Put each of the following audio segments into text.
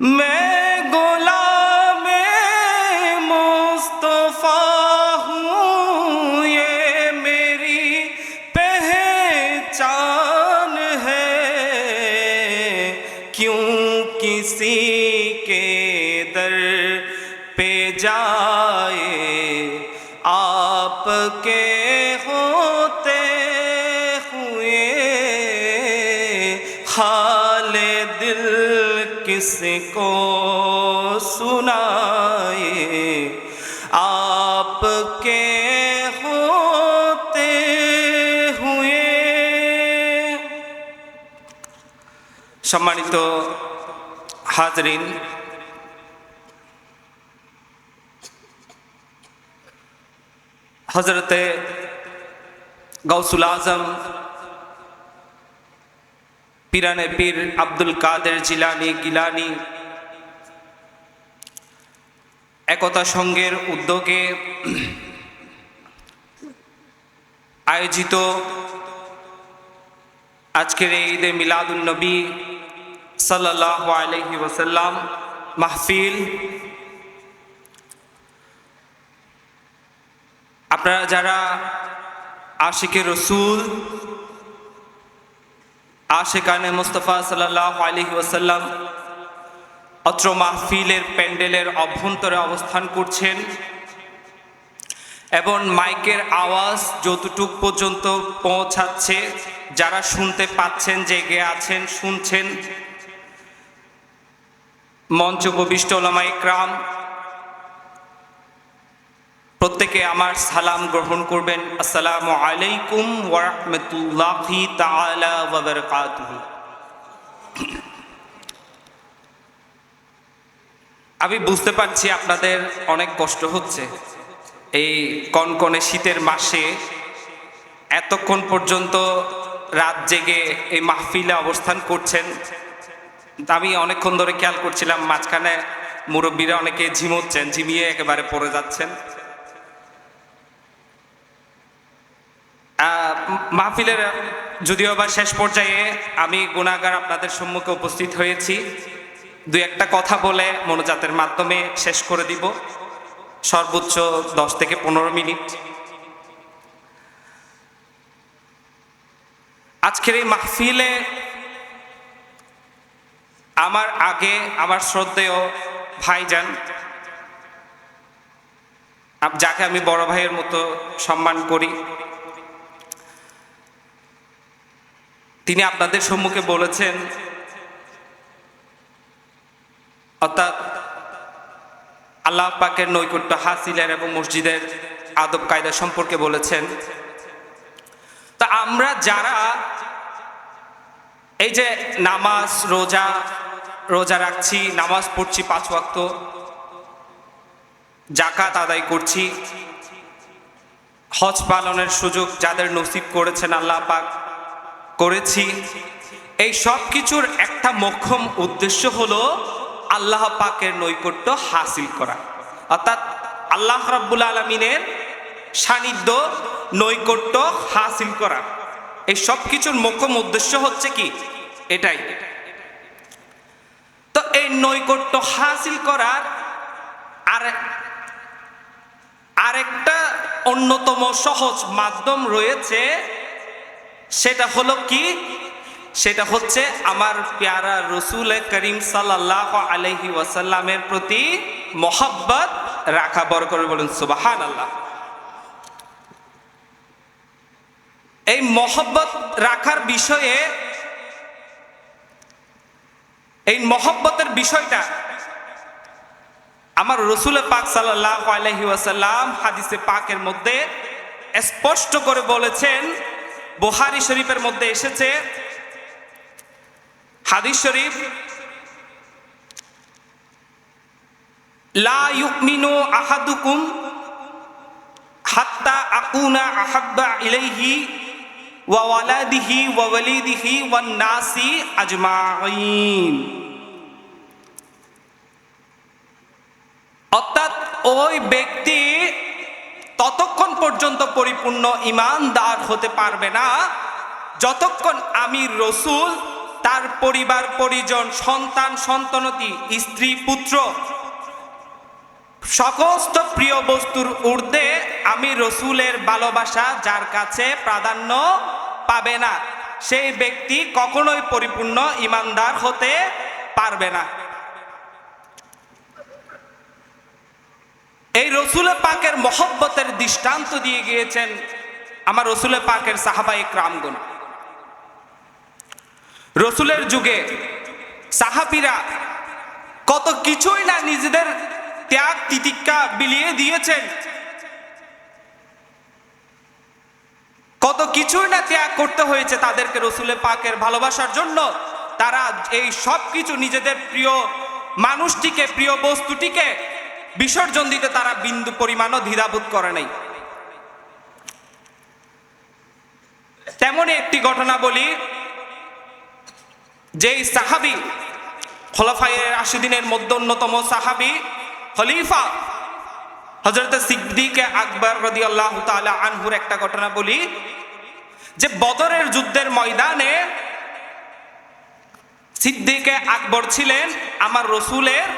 میں غلام مصطفیٰ ہوں، یہ میری پہچان ہے۔ کیوں کسی کے در پہ جائے؟ آپ کے ہوتے ہوئے حال دل کس کو سنائے؟ آپ کے ہوتے ہوئے۔ سمانت حاضرین حضرت غوث العظم পিরানে পীর আব্দুল কাদের জিলানি গিলানি একতা সংঘের উদ্যোগে আয়োজিত আজকের এই ঈদে মিলাদুল নবী সাল্লাহ আলহি ওসাল্লাম মাহফিল। আপনারা যারা আশিকে রসুল আশেকানে মুস্তফা সাল্লাহ আলহি ওসাল্লাম অত্র মাহফিলের প্যান্ডেলের অভ্যন্তরে অবস্থান করছেন এবং মাইকের আওয়াজ যতটুক পর্যন্ত পৌঁছাচ্ছে, যারা শুনতে পাচ্ছেন, জেগে আছেন, শুনছেন, মঞ্চ উপবিষ্ট ওলামা ইকরাম প্রত্যেকে আমার সালাম গ্রহণ করবেন। আসসালামু আলাইকুম ওরহমতুল্লাহি বারাকাতুহু। আমি বুঝতে পারছি আপনাদের অনেক কষ্ট হচ্ছে। এই কনকনে শীতের মাসে এতক্ষণ পর্যন্ত রাত জেগে এই মাহফিলে অবস্থান করছেন। আমি অনেকক্ষণ ধরে খেয়াল করছিলাম, মাঝখানে মুরব্বীরা অনেকে ঝিমোচ্ছেন, ঝিমিয়ে একেবারে পড়ে যাচ্ছেন। মাহফিলের, যদিও বা শেষ পর্যায়ে আমি গুণাগার আপনাদের সম্মুখে উপস্থিত হয়েছি। দুই একটা কথা বলে মনোজাতের মাধ্যমে শেষ করে দিব। সর্বোচ্চ দশ থেকে পনেরো মিনিট। আজকের এই মাহফিলে আমার আগে, আমার শ্রদ্ধেয় ভাইজান যাকে আমি বড় ভাইয়ের মতো সম্মান করি। তিনি আপনাদের সম্মুখে বলেছেন, অর্থাৎ আল্লাহ পাকের নৈকট্য হাসিলের এবং মসজিদের আদব কায়দা সম্পর্কে বলেছেন। তা আমরা যারা এই যে নামাজ, রোজা রোজা রাখছি, নামাজ পড়ছি পাঁচ ওয়াক্ত জাকাত আদায় করছি, হজ পালনের সুযোগ যাদের নসিব করেছেন আল্লাহ পাক করেছি। এই সব কিছুর একটা মোক্ষম উদ্দেশ্য হলো আল্লাহ পাকের নৈকট্য হাসিল করা। অর্থাৎ আল্লাহ রাব্বুল আলমিনের সান্নিধ্য, নৈকট্য হাসিল করা। এই সব কিছুর মোক্ষম উদ্দেশ্য হচ্ছে কি? এটাই। তো এই নৈকট্য হাসিল করার আর আরেকটা অন্যতম সহজ মাধ্যম রয়েছে সেটা হলো কি? সেটা হচ্ছে আমার প্যারা রসুল করিম সাল্লাহ আলহি ওয়াসাল্লামের প্রতি মোহাব্বত রাখা, বড় করে বলুন সুবাহান আল্লাহ এই মহব্বত রাখার বিষয়ে, এই মহব্বতের বিষয়টা আমার রসুল পাক সাল্লাহ আলহি ওয়াসাল্লাম হাদিসে পাকের মধ্যে স্পষ্ট করে বলেছেন বুহারি শরীফের মধ্যে এসেছে, হাদিস শরীফ, লা ইউমিনু আহাদুকুম হাত্তা আকুনা আহাব্বা ইলাইহি ওয়া ওয়ালাদিহি ওয়া ওয়ালিদিহি ওয়ান নাসি আজমাইন অর্থাৎ ওই ব্যক্তি ততক্ষণ পর্যন্ত পরিপূর্ণ ইমানদার হতে পারবে না। যতক্ষণ আমি রসুল, তার পরিবার, পরিজন, সন্তান, সন্তানতি, স্ত্রী, পুত্র, সমস্ত প্রিয় বস্তুর ঊর্ধ্বে আমি রসুলের ভালোবাসা যার কাছে প্রাধান্য পাবে না, সেই ব্যক্তি কখনোই পরিপূর্ণ ইমানদার হতে পারবে না। এই রসুলে পাকের মহব্বতের দৃষ্টান্ত দিয়ে গিয়েছেন আমার রসুলে পাকের সাহাবাই ক্রামগুন রসুলের যুগে সাহাবিরা কত কিছুই না নিজেদের ত্যাগ তিতিক্ষা বিলিয়ে দিয়েছেন। কত কিছুই না ত্যাগ করতে হয়েছে তাদেরকে রসুলে পাকের ভালোবাসার জন্য। তারা এই সব কিছু নিজেদের প্রিয় মানুষটিকে, প্রিয় বস্তুটিকে বিসর্জন দিতে তারা বিন্দু পরিমাণও দ্বিধাবোধ করে নাই। তেমনই একটি ঘটনা বলি, যেই সাহাবি খোলাফায়ের আশিদিনের মধ্যে অন্যতম সাহাবি, খলিফা হজরত সিদ্দিকে আকবর রদি আল্লাহ তালা আনহুর একটা ঘটনা বলি, যে বদরের যুদ্ধের ময়দানে সিদ্দিকে আকবর ছিলেন আমার রসুলের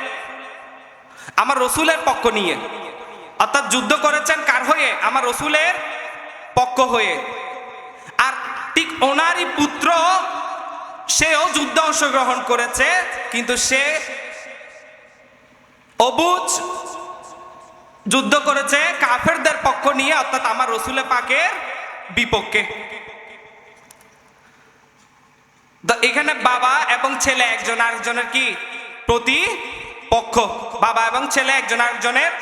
আমার রসুলের পক্ষ নিয়ে। অর্থাৎ যুদ্ধ করেছেন কার হয়ে? আমার রসুলের পক্ষ হয়ে। আর ঠিক ওনারই পুত্র, সেও যুদ্ধে অংশগ্রহণ করেছে, কিন্তু সে অবুজ যুদ্ধ করেছে কাফেরদের পক্ষ নিয়ে, অর্থাৎ আমার রসুলে পাকের বিপক্ষে। এখানে বাবা এবং ছেলে একজন আরেকজনের কি? প্রতিপক্ষ, বাবা এবং ছেলে একজন আরেকজনের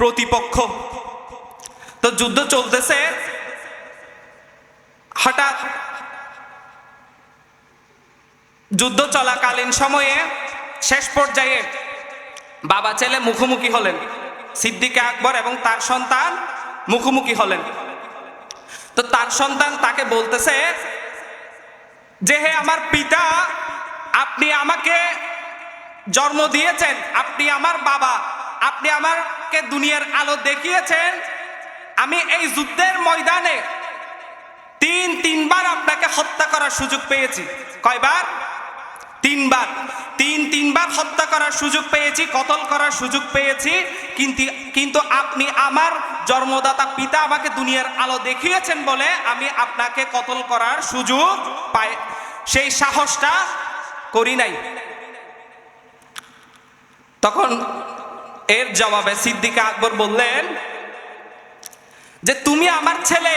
প্রতিপক্ষ। তো যুদ্ধ চলতেছে। হঠাৎ যুদ্ধ চলাকালীন সময়ে শেষ পর্যায়ে বাবা, ছেলে মুখোমুখি হলেন। সিদ্দিকে আকবর এবং তার সন্তান মুখোমুখি হলেন। তো তার সন্তান তাকে বলতেছে যে, হে আমার পিতা, আপনি আমাকে জন্ম দিয়েছেন। আপনি আমার বাবা। আপনি আমাকে দুনিয়ার আলো দেখিয়েছেন। আমি এই যুদ্ধের ময়দানে তিন, তিনবার আপনাকে হত্যা করার সুযোগ পেয়েছি। কয়বার? তিনবার। তিন, তিনবার হত্যা করার সুযোগ পেয়েছি, কতল করার সুযোগ পেয়েছি, কিন্তু কিন্তু আপনি আমার জন্মদাতা পিতা আমাকে দুনিয়ার আলো দেখিয়েছেন বলে আমি আপনাকে কতল করার সুযোগ পাই সেই সাহসটা করি নাই। তখন এর জবাবে সিদ্দিকা আকবর বললেন যে, তুমি আমার ছেলে।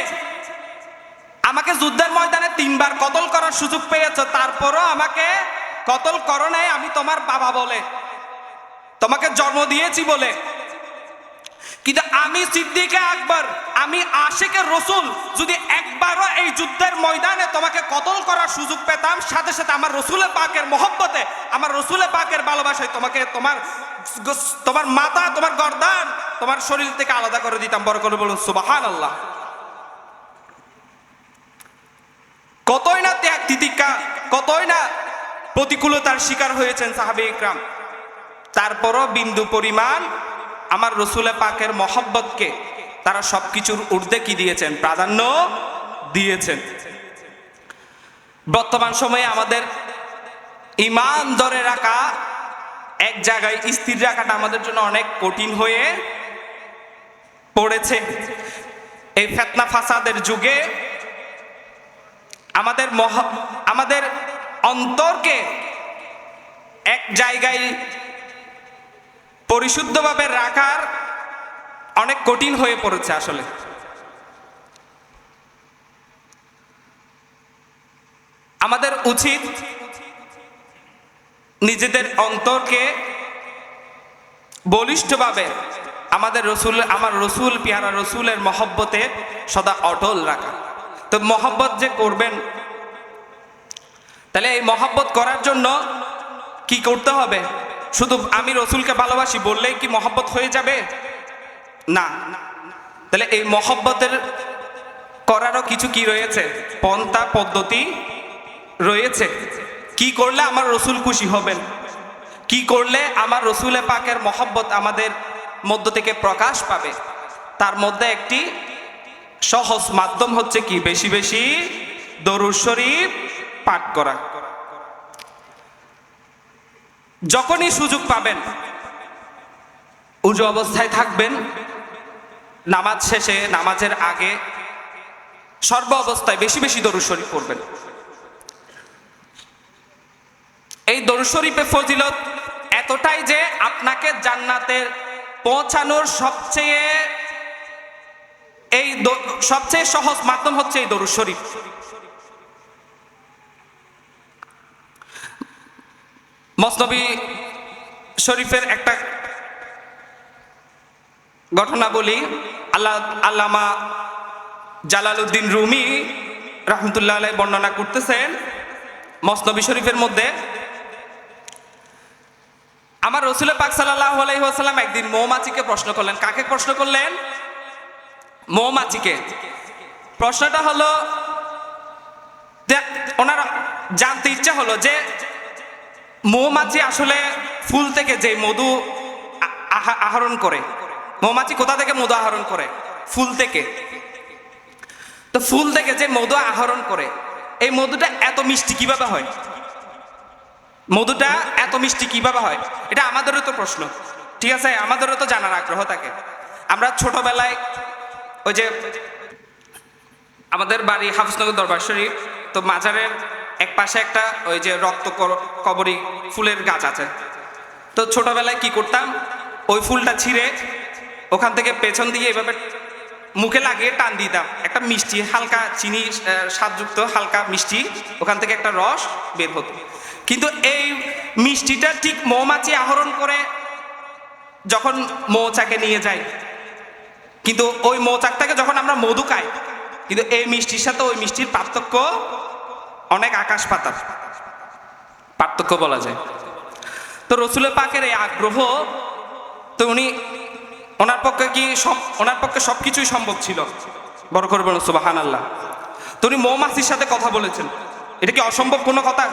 আমাকে যুদ্ধের ময়দানে তিনবার কতল করার সুযোগ পেয়েছ, তারপরও আমাকে কতল করো নাই আমি তোমার বাবা বলে। তোমাকে জন্ম দিয়েছি বলে। কিন্তু আমি সিদ্দিকে আকবর, আমি আশেকে রসুল। যদি একবারও এই যুদ্ধের ময়দানে তোমাকে কতল করার সুযোগ পেতাম, সাথে সাথে আমার রসুলে পাকের মহব্বতে, আমার রসুলে পাকের ভালোবাসায় তোমাকে তোমার তোমার মাথা, তোমার গর্দান, তোমার শরীর থেকে আলাদা করে দিতাম। বড় করে বলুন সুবাহান আল্লাহ কতই না ত্যাগ তিতিকা কতই না প্রতিকূলতার শিকার হয়েছেন সাহাবে ইকরাম। তারপরও বিন্দু পরিমাণ আমার রসুলে পাকের মহব্বতকে তারা সবকিছুর ঊর্ধ্বে কি দিয়েছেন? প্রাধান্য দিয়েছেন। বর্তমান সময়ে আমাদের ইমান ধরে রাখা, এক জায়গায় স্থির রাখাটা আমাদের জন্য অনেক কঠিন হয়ে পড়েছে। এই ফেতনা ফাসাদের যুগে আমাদের মহ, আমাদের অন্তরকে এক জায়গায় পরিশুদ্ধভাবে রাখার অনেক কঠিন হয়ে পড়েছে আসলে। আমাদের উচিত নিজেদের অন্তরকে বলিষ্ঠভাবে আমাদের রসুল, আমার রসুল, পিয়ারা রসুলের মহব্বতে সদা অটল রাখা। তো মহব্বত যে করবেন, তাহলে এই মহব্বত করার জন্য কি করতে হবে? শুধু আমি রসুলকে ভালোবাসি বললেই কি মহব্বত হয়ে যাবে? না। তাহলে এই মহব্বতের করারও কিছু কি রয়েছে? পন্থা পদ্ধতি রয়েছে। কি করলে আমার রসুল খুশি হবেন? কি করলে আমার রসুলে পাকের মহব্বত আমাদের মধ্য থেকে প্রকাশ পাবে? তার মধ্যে একটি সহজ মাধ্যম হচ্ছে কি? বেশি বেশি দরুদ শরীফ পাঠ করা। যখনই সুযোগ পাবেন, উজু অবস্থায় থাকবেন, নামাজ শেষে, নামাজের আগে সর্ব অবস্থায় বেশি বেশি দরুদ শরীফ পড়বেন। এই দরুদ শরীফে ফজিলত এতটাই যে আপনাকে জান্নাতের পৌঁছানোর সবচেয়ে এই সবচেয়ে সহজ মাধ্যম হচ্ছে এই দরুদ শরীফ। মসনবী শরীফের একটা ঘটনা বলি। আল্লাহ আল্লামা জালালউদ্দিন রুমি রহমতুল্লাহ বর্ণনা করতেছেন মসনবী শরীফের মধ্যে আমার রসুল পাক সাল্লাহ আলাইসাল্লাম একদিন মৌমাছিকে প্রশ্ন করলেন। কাকে প্রশ্ন করলেন? মৌমাছিকে। প্রশ্নটা হলো ওনার জানতে ইচ্ছা হলো যে মৌমাছি আসলে ফুল থেকে যে মধু আহরণ করে। মৌমাছি কোথা থেকে মধু আহরণ করে? ফুল থেকে। তো ফুল থেকে যে মধু আহরণ করে, এই মধুটা এত মিষ্টি কীভাবে হয়? মধুটা এত মিষ্টি কীভাবে হয়? এটা আমাদেরও তো প্রশ্ন। ঠিক আছে? আমাদেরও তো জানার আগ্রহ থাকে। আমরা ছোটবেলায় ওই যে আমাদের বাড়ি হাফিজনগর দরবার শরীফ, তো মাজারের এক পাশে একটা ওই যে রক্ত কবরী ফুলের গাছ আছে। তো ছোটবেলায় কি করতাম? ওই ফুলটা ছিঁড়ে ওখান থেকে পেছন দিয়ে এভাবে মুখে লাগিয়ে টান দিতাম। একটা মিষ্টি, হালকা চিনি স্বাদযুক্ত হালকা মিষ্টি ওখান থেকে একটা রস বের হতো। কিন্তু এই মিষ্টিটা ঠিক মৌমাছি আহরণ করে যখন মৌচাকে নিয়ে যায়। কিন্তু ওই মৌচাকটাকে যখন আমরা মধু খাই, কিন্তু এই মিষ্টির সাথে ওই মিষ্টির পার্থক্য অনেক আকাশ পাতার পার্থক্য বলা যায়। তো রসুলের পাকের এই আগ্রহ, তো উনি ওনার পক্ষে কি সব, ওনার পক্ষে সব কিছুই সম্ভব ছিল? বড় করে বলুন সুবাহান আল্লাহ তো উনি মৌমাছির সাথে কথা বলেছেন। এটা কি অসম্ভব কোনো কথা?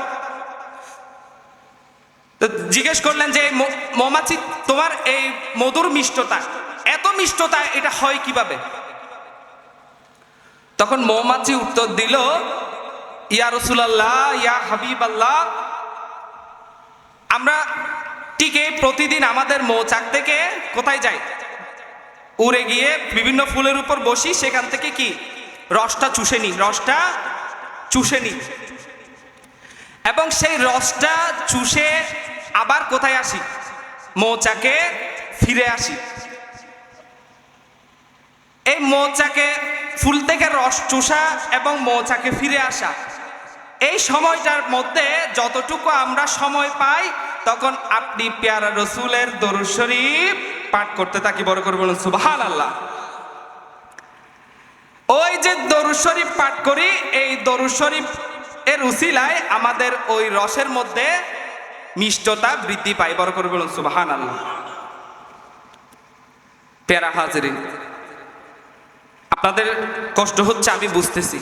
জিজ্ঞেস করলেন যে মৌমাছি, তোমার এই মধুর মিষ্টতা, এত মিষ্টতা, এটা হয় কীভাবে? তখন মৌমাছি উত্তর দিল, ইয়া রসুলাল্লাহ, ইয়া হাবিব আল্লাহ আমরা টিকে প্রতিদিন আমাদের মৌচাক থেকে কোথায় যাই? উড়ে গিয়ে বিভিন্ন ফুলের উপর বসি, সেখান থেকে কি? রসটা চুষে নিই, রসটা চুষে নিই। এবং সেই রসটা চুষে আবার কোথায় আসি? মৌচাকে ফিরে আসি। এই মৌচাকে ফুল থেকে রস চুষা এবং মৌচাকে ফিরে আসা। এই সময়টার মধ্যে যতটুকু আমরা সময় পাই, তখন আপনি পেয়ারা রসুলের দরুদ শরীফ পাঠ করতে থাকি। বড় করে বলুন সুবহান আল্লাহ ওই যে দরুদ শরীফ পাঠ করি, এই দরুদ শরীফ এর উসিলায় আমাদের ওই রসের মধ্যে মিষ্টতা বৃদ্ধি পায় বড় করে বলুন সুবাহান আল্লাহ প্যারা হাজরিন, আপনাদের কষ্ট হচ্ছে, আমি বুঝতেছি।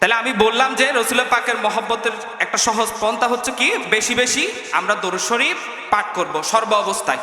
তাহলে আমি বললাম যে রসুল্লা পাকের মহব্বতের একটা সহজ পন্থা হচ্ছে কি, বেশি বেশি আমরা দরুদ পাঠ করব, সর্ব অবস্থায়।